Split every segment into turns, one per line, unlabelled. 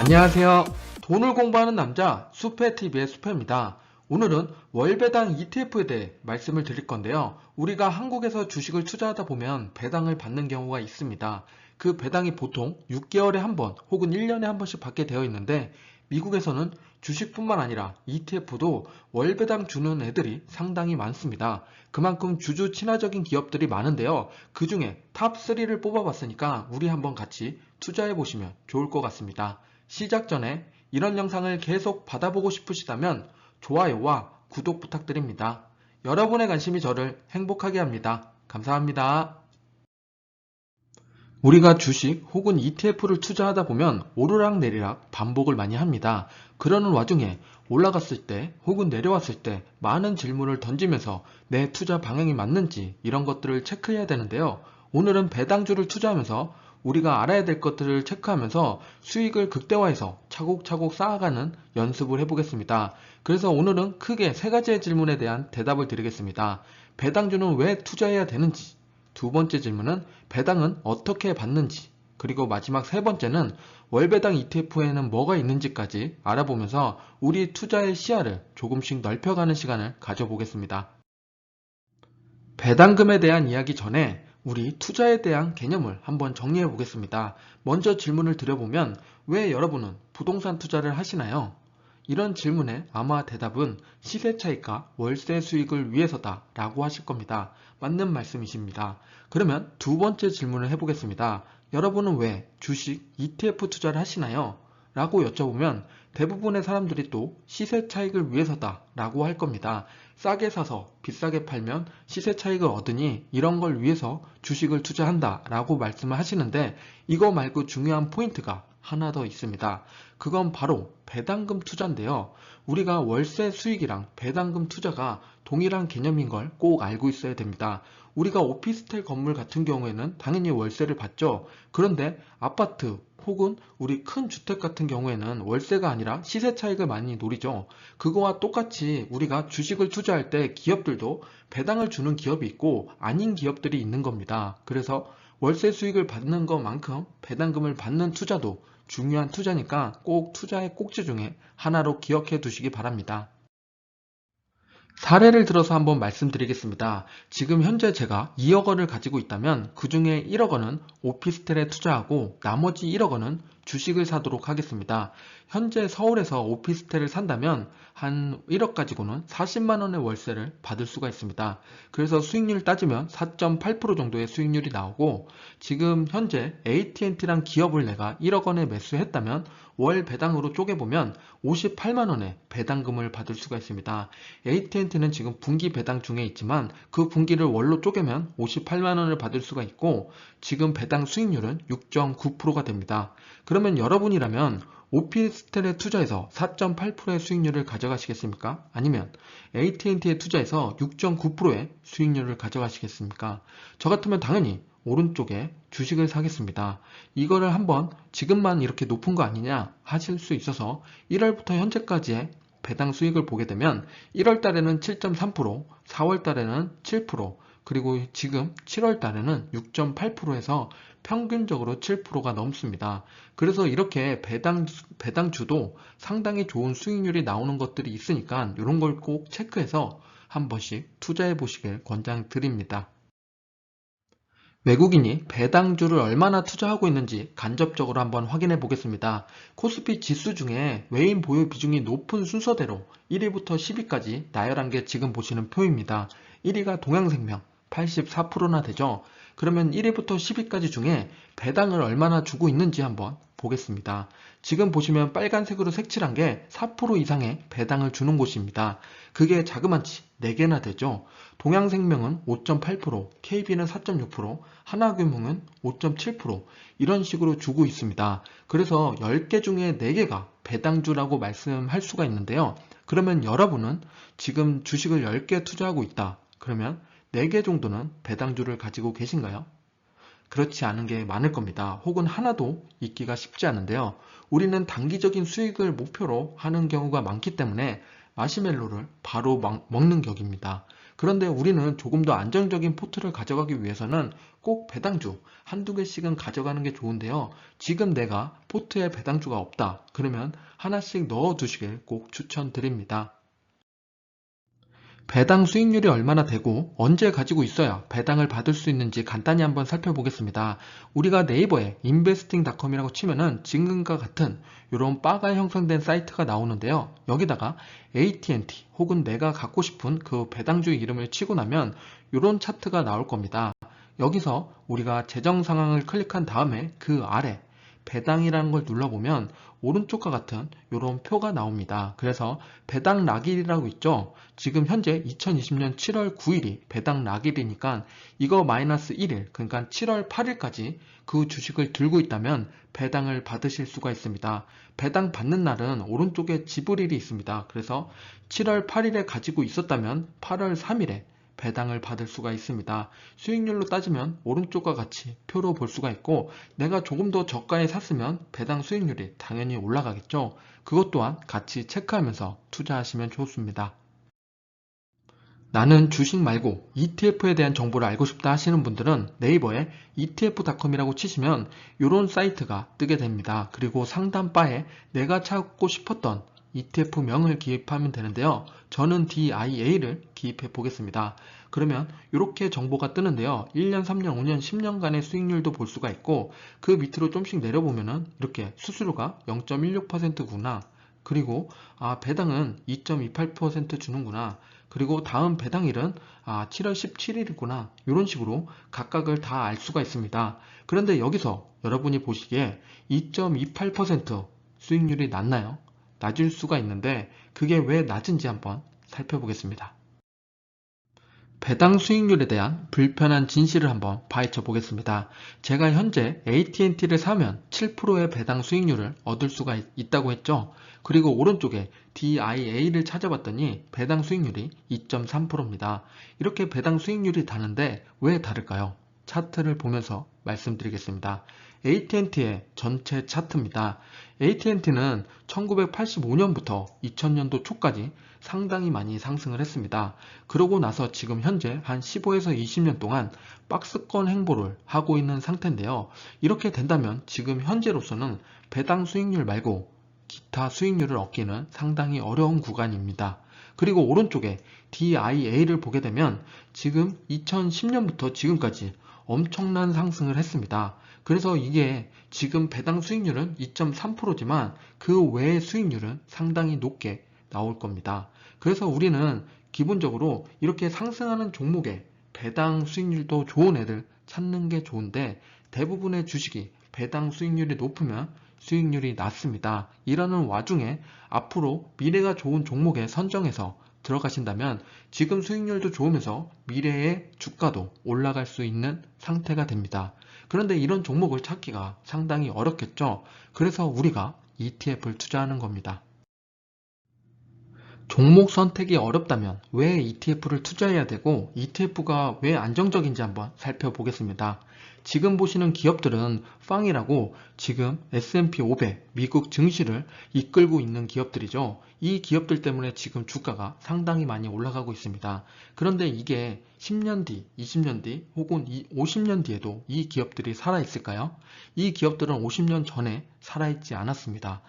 안녕하세요. 돈을 공부하는 남자 수페TV의 수페입니다. 오늘은 월배당 ETF에 대해 말씀을 드릴 건데요. 우리가 한국에서 주식을 투자하다 보면 배당을 받는 경우가 있습니다. 그 배당이 보통 6개월에 한 번 혹은 1년에 한 번씩 받게 되어 있는데 미국에서는 주식뿐만 아니라 ETF도 월배당 주는 애들이 상당히 많습니다. 그만큼 주주 친화적인 기업들이 많은데요. 그 중에 탑3를 뽑아봤으니까 우리 한번 같이 투자해 보시면 좋을 것 같습니다. 시작 전에 이런 영상을 계속 받아보고 싶으시다면 좋아요와 구독 부탁드립니다. 여러분의 관심이 저를 행복하게 합니다. 감사합니다. 우리가 주식 혹은 ETF를 투자하다 보면 오르락 내리락 반복을 많이 합니다. 그러는 와중에 올라갔을 때 혹은 내려왔을 때 많은 질문을 던지면서 내 투자 방향이 맞는지 이런 것들을 체크해야 되는데요. 오늘은 배당주를 투자하면서 우리가 알아야 될 것들을 체크하면서 수익을 극대화해서 차곡차곡 쌓아가는 연습을 해보겠습니다. 그래서 오늘은 크게 세 가지의 질문에 대한 대답을 드리겠습니다. 배당주는 왜 투자해야 되는지, 두 번째 질문은 배당은 어떻게 받는지, 그리고 마지막 세 번째는 월배당 ETF에는 뭐가 있는지까지 알아보면서 우리 투자의 시야를 조금씩 넓혀가는 시간을 가져보겠습니다. 배당금에 대한 이야기 전에 우리 투자에 대한 개념을 한번 정리해 보겠습니다. 먼저 질문을 드려보면 왜 여러분은 부동산 투자를 하시나요? 이런 질문에 아마 대답은 시세 차익과 월세 수익을 위해서다 라고 하실 겁니다. 맞는 말씀이십니다. 그러면 두 번째 질문을 해보겠습니다. 여러분은 왜 주식 ETF 투자를 하시나요? 라고 여쭤보면 대부분의 사람들이 또 시세 차익을 위해서다 라고 할 겁니다. 싸게 사서 비싸게 팔면 시세 차익을 얻으니 이런 걸 위해서 주식을 투자한다 라고 말씀을 하시는데 이거 말고 중요한 포인트가 하나 더 있습니다. 그건 바로 배당금 투자인데요. 우리가 월세 수익이랑 배당금 투자가 동일한 개념인 걸 꼭 알고 있어야 됩니다. 우리가 오피스텔 건물 같은 경우에는 당연히 월세를 받죠. 그런데 아파트 혹은 우리 큰 주택 같은 경우에는 월세가 아니라 시세 차익을 많이 노리죠. 그거와 똑같이 우리가 주식을 투자할 때 기업들도 배당을 주는 기업이 있고 아닌 기업들이 있는 겁니다. 그래서 월세 수익을 받는 것만큼 배당금을 받는 투자도 중요한 투자니까 꼭 투자의 꼭지 중에 하나로 기억해 두시기 바랍니다. 사례를 들어서 한번 말씀드리겠습니다. 지금 현재 제가 2억 원을 가지고 있다면 그 중에 1억 원은 오피스텔에 투자하고 나머지 1억 원은 주식을 사도록 하겠습니다. 현재 서울에서 오피스텔을 산다면 한 1억 가지고는 40만원의 월세를 받을 수가 있습니다. 그래서 수익률 따지면 4.8% 정도의 수익률이 나오고 지금 현재 AT&T란 기업을 내가 1억 원에 매수했다면 월 배당으로 쪼개보면 58만원의 배당금을 받을 수가 있습니다. AT&T는 지금 분기 배당 중에 있지만 그 분기를 월로 쪼개면 58만원을 받을 수가 있고 지금 배당 수익률은 6.9%가 됩니다. 그러면 여러분이라면 오피스텔에 투자해서 4.8%의 수익률을 가져가시겠습니까? 아니면 AT&T에 투자해서 6.9%의 수익률을 가져가시겠습니까? 저 같으면 당연히 오른쪽에 주식을 사겠습니다. 이거를 한번 지금만 이렇게 높은 거 아니냐 하실 수 있어서 1월부터 현재까지의 배당 수익을 보게 되면 1월 달에는 7.3%, 4월 달에는 7%, 그리고 지금 7월 달에는 6.8%에서 평균적으로 7%가 넘습니다. 그래서 이렇게 배당, 배당주도 상당히 좋은 수익률이 나오는 것들이 있으니까 이런 걸 꼭 체크해서 한 번씩 투자해 보시길 권장드립니다. 외국인이 배당주를 얼마나 투자하고 있는지 간접적으로 한번 확인해 보겠습니다. 코스피 지수 중에 외인 보유 비중이 높은 순서대로 1위부터 10위까지 나열한 게 지금 보시는 표입니다. 1위가 동양생명 84%나 되죠. 그러면 1위부터 10위까지 중에 배당을 얼마나 주고 있는지 한번 보겠습니다. 지금 보시면 빨간색으로 색칠한 게 4% 이상의 배당을 주는 곳입니다. 그게 자그마치 4개나 되죠. 동양생명은 5.8%, KB는 4.6%, 하나금융은 5.7% 이런 식으로 주고 있습니다. 그래서 10개 중에 4개가 배당주라고 말씀할 수가 있는데요. 그러면 여러분은 지금 주식을 10개 투자하고 있다. 그러면 4개 정도는 배당주를 가지고 계신가요? 그렇지 않은 게 많을 겁니다. 혹은 하나도 있기가 쉽지 않은데요. 우리는 단기적인 수익을 목표로 하는 경우가 많기 때문에 마시멜로를 바로 먹는 격입니다. 그런데 우리는 조금 더 안정적인 포트를 가져가기 위해서는 꼭 배당주 한두 개씩은 가져가는 게 좋은데요. 지금 내가 포트에 배당주가 없다. 그러면 하나씩 넣어 두시길 꼭 추천드립니다. 배당 수익률이 얼마나 되고 언제 가지고 있어야 배당을 받을 수 있는지 간단히 한번 살펴보겠습니다. 우리가 네이버에 investing.com이라고 치면은 지금과 같은 이런 바가 형성된 사이트가 나오는데요. 여기다가 AT&T 혹은 내가 갖고 싶은 그 배당주 이름을 치고 나면 이런 차트가 나올 겁니다. 여기서 우리가 재정 상황을 클릭한 다음에 그 아래 배당이라는 걸 눌러보면 오른쪽과 같은 이런 표가 나옵니다. 그래서 배당 락일이라고 있죠. 지금 현재 2020년 7월 9일이 배당 락일이니까 이거 마이너스 1일 그러니까 7월 8일까지 그 주식을 들고 있다면 배당을 받으실 수가 있습니다. 배당 받는 날은 오른쪽에 지불일이 있습니다. 그래서 7월 8일에 가지고 있었다면 8월 3일에 배당을 받을 수가 있습니다. 수익률로 따지면 오른쪽과 같이 표로 볼 수가 있고 내가 조금 더 저가에 샀으면 배당 수익률이 당연히 올라가겠죠. 그것 또한 같이 체크하면서 투자하시면 좋습니다. 나는 주식 말고 ETF에 대한 정보를 알고 싶다 하시는 분들은 네이버에 etf.com이라고 치시면 이런 사이트가 뜨게 됩니다. 그리고 상단 바에 내가 찾고 싶었던 ETF명을 기입하면 되는데요. 저는 DIA를 기입해 보겠습니다. 그러면 이렇게 정보가 뜨는데요. 1년, 3년, 5년, 10년간의 수익률도 볼 수가 있고 그 밑으로 좀씩 내려보면은 이렇게 수수료가 0.16%구나. 그리고 아 배당은 2.28% 주는구나. 그리고 다음 배당일은 아 7월 17일이구나. 이런 식으로 각각을 다 알 수가 있습니다. 그런데 여기서 여러분이 보시기에 2.28% 수익률이 낮나요? 낮을 수가 있는데 그게 왜 낮은지 한번 살펴보겠습니다. 배당 수익률에 대한 불편한 진실을 한번 파헤쳐 보겠습니다. 제가 현재 AT&T를 사면 7%의 배당 수익률을 얻을 수가 있다고 했죠. 그리고 오른쪽에 DIA를 찾아봤더니 배당 수익률이 2.3%입니다. 이렇게 배당 수익률이 다른데 왜 다를까요? 차트를 보면서 말씀드리겠습니다. AT&T의 전체 차트입니다. AT&T는 1985년부터 2000년도 초까지 상당히 많이 상승을 했습니다. 그러고 나서 지금 현재 한 15에서 20년 동안 박스권 행보를 하고 있는 상태인데요. 이렇게 된다면 지금 현재로서는 배당 수익률 말고 기타 수익률을 얻기는 상당히 어려운 구간입니다. 그리고 오른쪽에 DIA를 보게 되면 지금 2010년부터 지금까지 엄청난 상승을 했습니다. 그래서 이게 지금 배당 수익률은 2.3%지만 그 외의 수익률은 상당히 높게 나올 겁니다. 그래서 우리는 기본적으로 이렇게 상승하는 종목에 배당 수익률도 좋은 애들 찾는 게 좋은데 대부분의 주식이 배당 수익률이 높으면 수익률이 낮습니다. 이러는 와중에 앞으로 미래가 좋은 종목에 선정해서 들어가신다면 지금 수익률도 좋으면서 미래의 주가도 올라갈 수 있는 상태가 됩니다. 그런데 이런 종목을 찾기가 상당히 어렵겠죠. 그래서 우리가 ETF를 투자하는 겁니다. 종목 선택이 어렵다면 왜 ETF를 투자해야 되고 ETF가 왜 안정적인지 한번 살펴보겠습니다. 지금 보시는 기업들은 팡이라고 지금 S&P 500 미국 증시를 이끌고 있는 기업들이죠. 이 기업들 때문에 지금 주가가 상당히 많이 올라가고 있습니다. 그런데 이게 10년 뒤, 20년 뒤 혹은 50년 뒤에도 이 기업들이 살아있을까요? 이 기업들은 50년 전에 살아있지 않았습니다.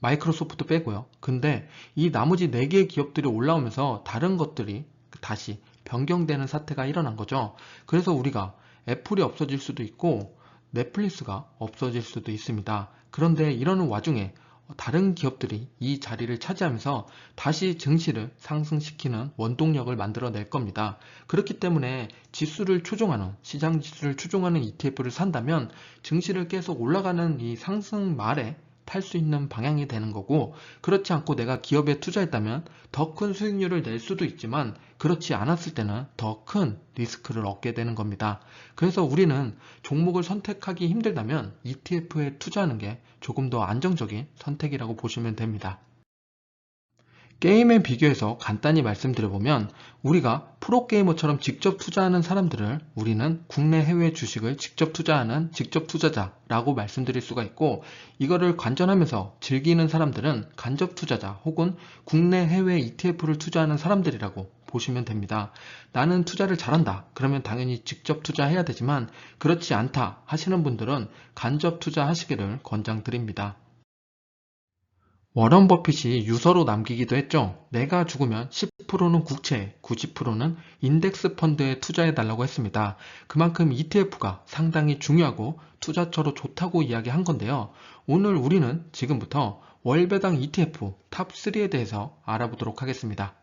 마이크로소프트 빼고요. 근데 이 나머지 4개의 기업들이 올라오면서 다른 것들이 다시 변경되는 사태가 일어난 거죠. 그래서 우리가 애플이 없어질 수도 있고 넷플릭스가 없어질 수도 있습니다. 그런데 이러는 와중에 다른 기업들이 이 자리를 차지하면서 다시 증시를 상승시키는 원동력을 만들어낼 겁니다. 그렇기 때문에 지수를 추종하는 시장 지수를 추종하는 ETF를 산다면 증시를 계속 올라가는 이 상승 말에 탈 수 있는 방향이 되는 거고 그렇지 않고 내가 기업에 투자했다면 더 큰 수익률을 낼 수도 있지만 그렇지 않았을 때는 더 큰 리스크를 얻게 되는 겁니다. 그래서 우리는 종목을 선택하기 힘들다면 ETF에 투자하는 게 조금 더 안정적인 선택이라고 보시면 됩니다. 게임에 비교해서 간단히 말씀드려보면 우리가 프로게이머처럼 직접 투자하는 사람들을 우리는 국내 해외 주식을 직접 투자하는 직접 투자자라고 말씀드릴 수가 있고 이거를 관전하면서 즐기는 사람들은 간접 투자자 혹은 국내 해외 ETF를 투자하는 사람들이라고 보시면 됩니다. 나는 투자를 잘한다. 그러면 당연히 직접 투자해야 되지만 그렇지 않다 하시는 분들은 간접 투자하시기를 권장드립니다. 워런 버핏이 유서로 남기기도 했죠. 내가 죽으면 10%는 국채, 90%는 인덱스 펀드에 투자해달라고 했습니다. 그만큼 ETF가 상당히 중요하고 투자처로 좋다고 이야기한 건데요. 오늘 우리는 지금부터 월배당 ETF 탑3에 대해서 알아보도록 하겠습니다.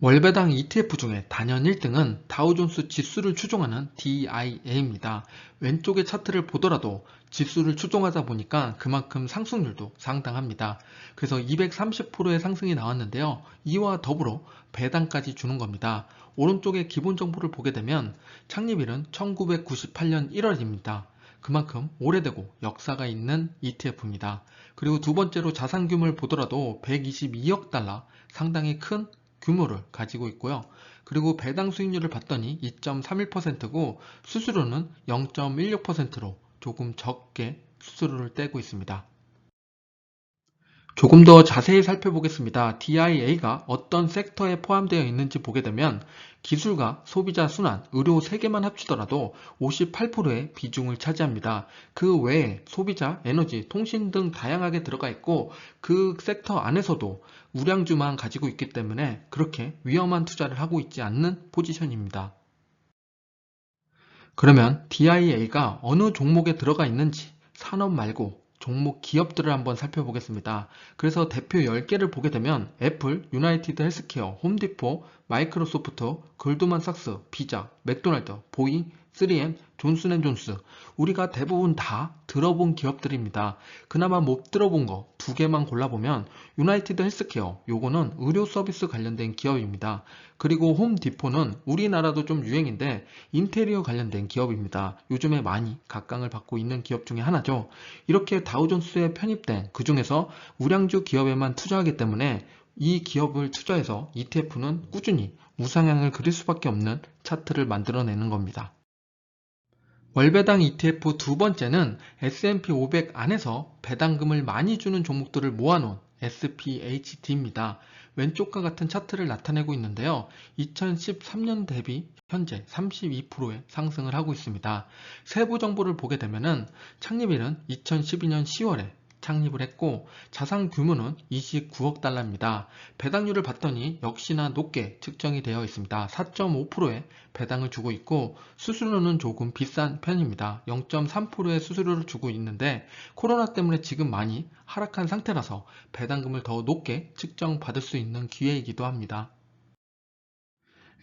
월배당 ETF 중에 단연 1등은 다우존스 지수를 추종하는 DIA입니다. 왼쪽의 차트를 보더라도 지수를 추종하다 보니까 그만큼 상승률도 상당합니다. 그래서 230%의 상승이 나왔는데요. 이와 더불어 배당까지 주는 겁니다. 오른쪽에 기본 정보를 보게 되면 창립일은 1998년 1월입니다. 그만큼 오래되고 역사가 있는 ETF입니다. 그리고 두 번째로 자산 규모를 보더라도 122억 달러 상당히 큰 규모를 가지고 있고요. 그리고 배당 수익률을 봤더니 2.31%고 수수료는 0.16%로 조금 적게 수수료를 떼고 있습니다. 조금 더 자세히 살펴보겠습니다. DIA가 어떤 섹터에 포함되어 있는지 보게 되면 기술과 소비자 순환, 의료 3개만 합치더라도 58%의 비중을 차지합니다. 그 외에 소비자, 에너지, 통신 등 다양하게 들어가 있고 그 섹터 안에서도 우량주만 가지고 있기 때문에 그렇게 위험한 투자를 하고 있지 않는 포지션입니다. 그러면 DIA가 어느 종목에 들어가 있는지 산업 말고 종목 기업들을 한번 살펴보겠습니다. 그래서 대표 10개를 보게 되면 애플, 유나이티드 헬스케어, 홈디포, 마이크로소프트, 골드만삭스, 피자, 맥도날드, 보잉, 3M, 존슨앤존스 우리가 대부분 다 들어본 기업들입니다. 그나마 못 들어본 거 두 개만 골라보면 유나이티드 헬스케어 요거는 의료 서비스 관련된 기업입니다. 그리고 홈디포는 우리나라도 좀 유행인데 인테리어 관련된 기업입니다. 요즘에 많이 각광을 받고 있는 기업 중에 하나죠. 이렇게 다우존스에 편입된 그 중에서 우량주 기업에만 투자하기 때문에 이 기업을 투자해서 ETF는 꾸준히 우상향을 그릴 수밖에 없는 차트를 만들어내는 겁니다. 월배당 ETF 두 번째는 S&P 500 안에서 배당금을 많이 주는 종목들을 모아놓은 SPHD입니다. 왼쪽과 같은 차트를 나타내고 있는데요. 2013년 대비 현재 32%의 상승을 하고 있습니다. 세부 정보를 보게 되면 창립일은 2012년 10월에 창립을 했고 자산 규모는 29억 달러입니다. 배당률을 봤더니 역시나 높게 측정이 되어 있습니다. 4.5%의 배당을 주고 있고 수수료는 조금 비싼 편입니다. 0.3%의 수수료를 주고 있는데 코로나 때문에 지금 많이 하락한 상태라서 배당금을 더 높게 측정받을 수 있는 기회이기도 합니다.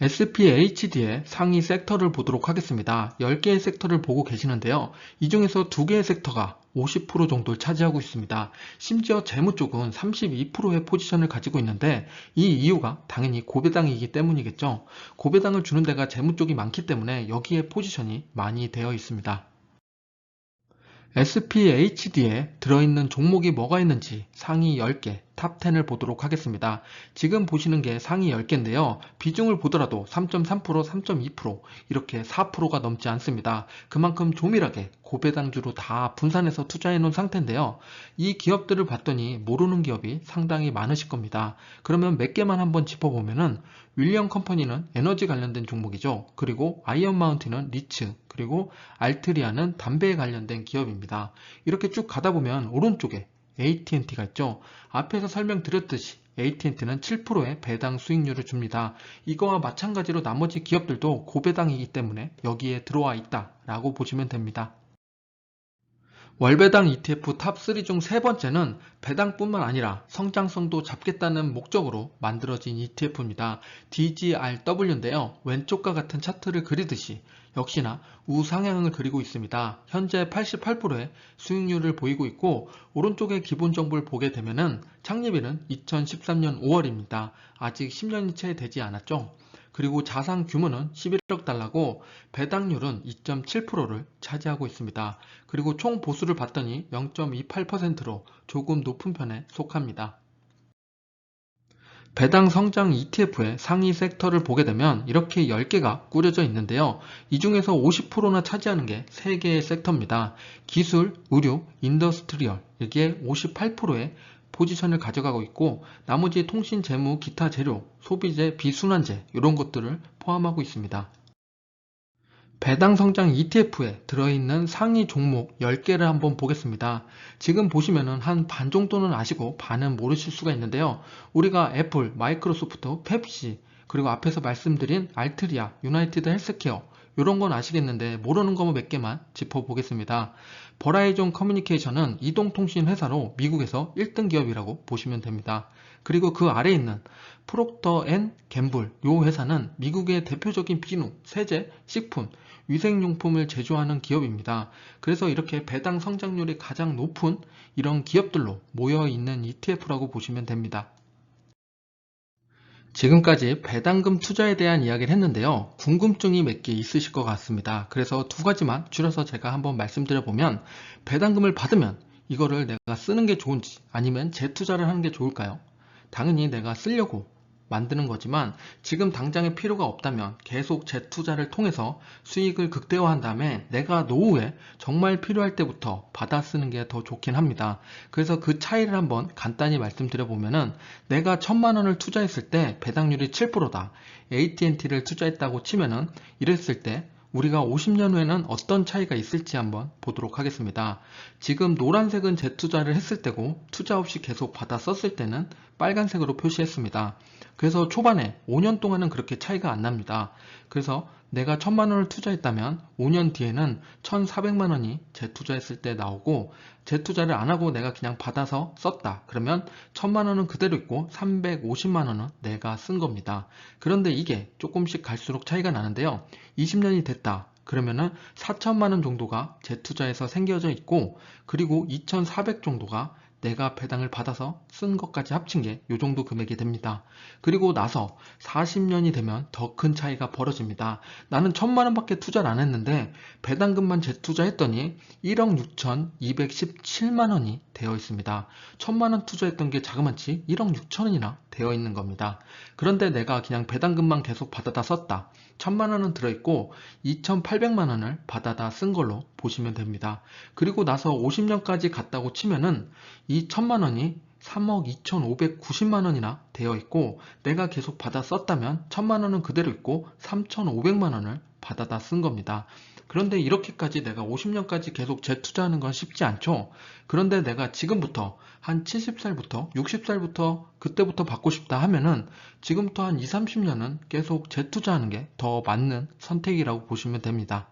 SPHD의 상위 섹터를 보도록 하겠습니다. 10개의 섹터를 보고 계시는데요. 이 중에서 2개의 섹터가 50% 정도를 차지하고 있습니다. 심지어 재무 쪽은 32%의 포지션을 가지고 있는데 이 이유가 당연히 고배당이기 때문이겠죠. 고배당을 주는 데가 재무 쪽이 많기 때문에 여기에 포지션이 많이 되어 있습니다. SPHD에 들어있는 종목이 뭐가 있는지 상위 10개, 탑 10을 보도록 하겠습니다. 지금 보시는 게 상위 10개인데요. 비중을 보더라도 3.3%, 3.2% 이렇게 4%가 넘지 않습니다. 그만큼 조밀하게 고배당주로 다 분산해서 투자해 놓은 상태인데요. 이 기업들을 봤더니 모르는 기업이 상당히 많으실 겁니다. 그러면 몇 개만 한번 짚어보면은 윌리엄 컴퍼니는 에너지 관련된 종목이죠. 그리고 아이언 마운틴은 리츠, 그리고 알트리아는 담배에 관련된 기업입니다. 이렇게 쭉 가다 보면 오른쪽에 AT&T가 있죠. 앞에서 설명드렸듯이 AT&T는 7%의 배당 수익률을 줍니다. 이거와 마찬가지로 나머지 기업들도 고배당이기 때문에 여기에 들어와 있다 라고 보시면 됩니다. 월배당 ETF 탑3 중 세 번째는 배당뿐만 아니라 성장성도 잡겠다는 목적으로 만들어진 ETF입니다. DGRW인데요. 왼쪽과 같은 차트를 그리듯이 역시나 우상향을 그리고 있습니다. 현재 88%의 수익률을 보이고 있고 오른쪽에 기본 정보를 보게 되면 창립일은 2013년 5월입니다. 아직 10년이 채 되지 않았죠. 그리고 자산 규모는 11억 달러고 배당률은 2.7%를 차지하고 있습니다. 그리고 총 보수를 봤더니 0.28%로 조금 높은 편에 속합니다. 배당 성장 ETF의 상위 섹터를 보게 되면 이렇게 10개가 꾸려져 있는데요. 이 중에서 50%나 차지하는 게 3개의 섹터입니다. 기술, 의료, 인더스트리얼 이게 58%의 포지션을 가져가고 있고 나머지 통신 재무, 기타 재료, 소비재, 비순환재 이런 것들을 포함하고 있습니다. 배당 성장 ETF에 들어있는 상위 종목 10개를 한번 보겠습니다. 지금 보시면은 한 반 정도는 아시고 반은 모르실 수가 있는데요. 우리가 애플, 마이크로소프트, 펩시, 그리고 앞에서 말씀드린 알트리아, 유나이티드 헬스케어 이런 건 아시겠는데 모르는 거몇 개만 짚어보겠습니다. 버라이존 커뮤니케이션은 이동통신 회사로 미국에서 1등 기업이라고 보시면 됩니다. 그리고 그 아래에 있는 프록터 앤 갬블 이 회사는 미국의 대표적인 비누, 세제, 식품, 위생용품을 제조하는 기업입니다. 그래서 이렇게 배당 성장률이 가장 높은 이런 기업들로 모여 있는 ETF라고 보시면 됩니다. 지금까지 배당금 투자에 대한 이야기를 했는데요. 궁금증이 몇 개 있으실 것 같습니다. 그래서 두 가지만 줄여서 제가 한번 말씀드려보면 배당금을 받으면 이거를 내가 쓰는 게 좋은지 아니면 재투자를 하는 게 좋을까요? 당연히 내가 쓰려고 만드는 거지만 지금 당장에 필요가 없다면 계속 재투자를 통해서 수익을 극대화한 다음에 내가 노후에 정말 필요할 때부터 받아 쓰는 게 더 좋긴 합니다. 그래서 그 차이를 한번 간단히 말씀드려 보면은 내가 천만 원을 투자했을 때 배당률이 7%다. AT&T를 투자했다고 치면은 이랬을 때 우리가 50년 후에는 어떤 차이가 있을지 한번 보도록 하겠습니다. 지금 노란색은 재투자를 했을 때고 투자 없이 계속 받아 썼을 때는 빨간색으로 표시했습니다. 그래서 초반에 5년 동안은 그렇게 차이가 안 납니다. 그래서 내가 1000만 원을 투자했다면 5년 뒤에는 1400만 원이 재투자했을 때 나오고 재투자를 안 하고 내가 그냥 받아서 썼다. 그러면 1000만 원은 그대로 있고 350만 원은 내가 쓴 겁니다. 그런데 이게 조금씩 갈수록 차이가 나는데요. 20년이 됐다. 그러면은 4천만 원 정도가 재투자에서 생겨져 있고 그리고 2,400 정도가 내가 배당을 받아서 쓴 것까지 합친 게이 정도 금액이 됩니다. 그리고 나서 40년이 되면 더 큰 차이가 벌어집니다. 나는 천만 원밖에 투자를 안 했는데 배당금만 재투자했더니 1억 6,217만 원이 되어 있습니다. 천만 원 투자했던 게 자그마치 1억 6천 원이나 되어 있는 겁니다. 그런데 내가 그냥 배당금만 계속 받아다 썼다. 천만 원은 들어있고 2,800만 원을 받아다 쓴 걸로 보시면 됩니다. 그리고 나서 50년까지 갔다고 치면은 이 천만 원이 3억 2,590만 원이나 되어 있고 내가 계속 받아 썼다면 천만 원은 그대로 있고 3,500만 원을 받아다 쓴 겁니다. 그런데 이렇게까지 내가 50년까지 계속 재투자하는 건 쉽지 않죠. 그런데 내가 지금부터 한 70살부터 60살부터 그때부터 받고 싶다 하면은 지금부터 한 2, 30년은 계속 재투자하는 게 더 맞는 선택이라고 보시면 됩니다.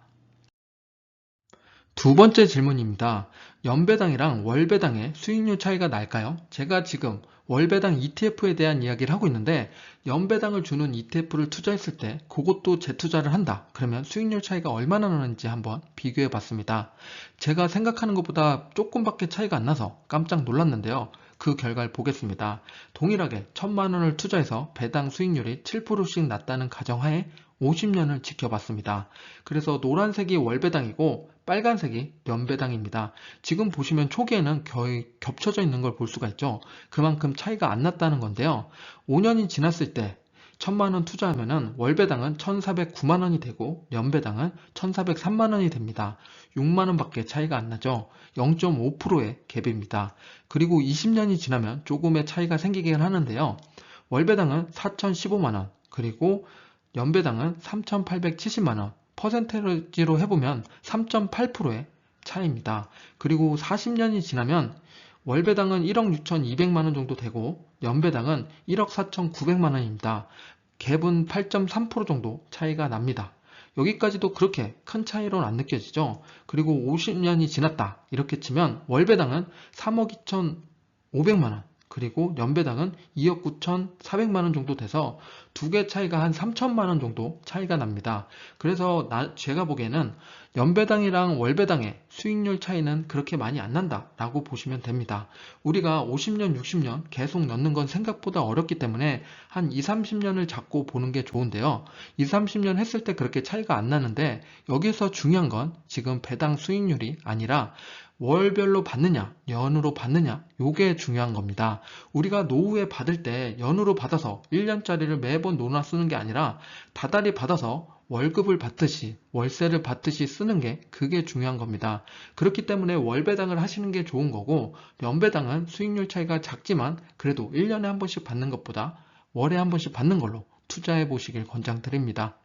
두 번째 질문입니다. 연배당이랑 월배당의 수익률 차이가 날까요? 제가 지금 월배당 ETF에 대한 이야기를 하고 있는데 연배당을 주는 ETF를 투자했을 때 그것도 재투자를 한다. 그러면 수익률 차이가 얼마나 나는지 한번 비교해 봤습니다. 제가 생각하는 것보다 조금밖에 차이가 안 나서 깜짝 놀랐는데요. 그 결과를 보겠습니다. 동일하게 천만 원을 투자해서 배당 수익률이 7%씩 났다는 가정하에 50년을 지켜봤습니다. 그래서 노란색이 월배당이고 빨간색이 연배당입니다. 지금 보시면 초기에는 거의 겹쳐져 있는 걸 볼 수가 있죠. 그만큼 차이가 안 났다는 건데요. 5년이 지났을 때 천만원 투자하면은 월배당은 1409만원이 되고 연배당은 1403만원이 됩니다. 6만원 밖에 차이가 안 나죠. 0.5%의 갭입니다. 그리고 20년이 지나면 조금의 차이가 생기긴 하는데요. 월배당은 4015만원 그리고 연배당은 3,870만원, 퍼센테이지로 해보면 3.8%의 차이입니다. 그리고 40년이 지나면 월배당은 1억 6,200만원 정도 되고 연배당은 1억 4,900만원입니다. 갭은 8.3% 정도 차이가 납니다. 여기까지도 그렇게 큰 차이로는 안 느껴지죠. 그리고 50년이 지났다 이렇게 치면 월배당은 3억 2,500만원 그리고 연배당은 2억 9,400만원 정도 돼서 두 개 차이가 한 3천만 원 정도 차이가 납니다. 그래서 나, 제가 보기에는 연배당이랑 월배당의 수익률 차이는 그렇게 많이 안 난다 라고 보시면 됩니다. 우리가 50년, 60년 계속 넣는 건 생각보다 어렵기 때문에 한 2, 30년을 잡고 보는 게 좋은데요. 2, 30년 했을 때 그렇게 차이가 안 나는데 여기서 중요한 건 지금 배당 수익률이 아니라 월별로 받느냐, 연으로 받느냐, 요게 중요한 겁니다. 우리가 노후에 받을 때 연으로 받아서 1년짜리를 매번 논아 쓰는 게 아니라 다달이 받아서 월급을 받듯이 월세를 받듯이 쓰는 게 그게 중요한 겁니다. 그렇기 때문에 월배당을 하시는 게 좋은 거고 연배당은 수익률 차이가 작지만 그래도 1년에 한 번씩 받는 것보다 월에 한 번씩 받는 걸로 투자해 보시길 권장드립니다.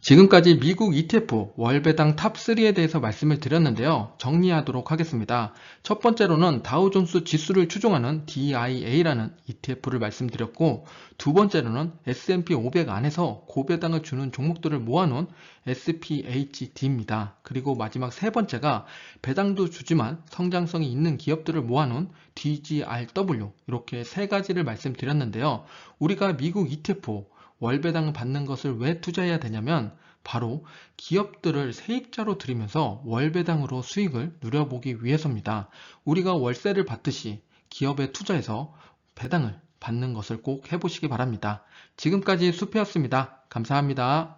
지금까지 미국 ETF 월배당 탑3에 대해서 말씀을 드렸는데요. 정리하도록 하겠습니다. 첫 번째로는 다우존스 지수를 추종하는 DIA라는 ETF를 말씀드렸고, 두 번째로는 S&P 500 안에서 고배당을 주는 종목들을 모아놓은 SPHD입니다. 그리고 마지막 세 번째가 배당도 주지만 성장성이 있는 기업들을 모아놓은 DGRW 이렇게 세 가지를 말씀드렸는데요. 우리가 미국 ETF 월배당 받는 것을 왜 투자해야 되냐면 바로 기업들을 세입자로 들이면서 월배당으로 수익을 누려보기 위해서입니다. 우리가 월세를 받듯이 기업에 투자해서 배당을 받는 것을 꼭 해보시기 바랍니다. 지금까지 수페였습니다. 감사합니다.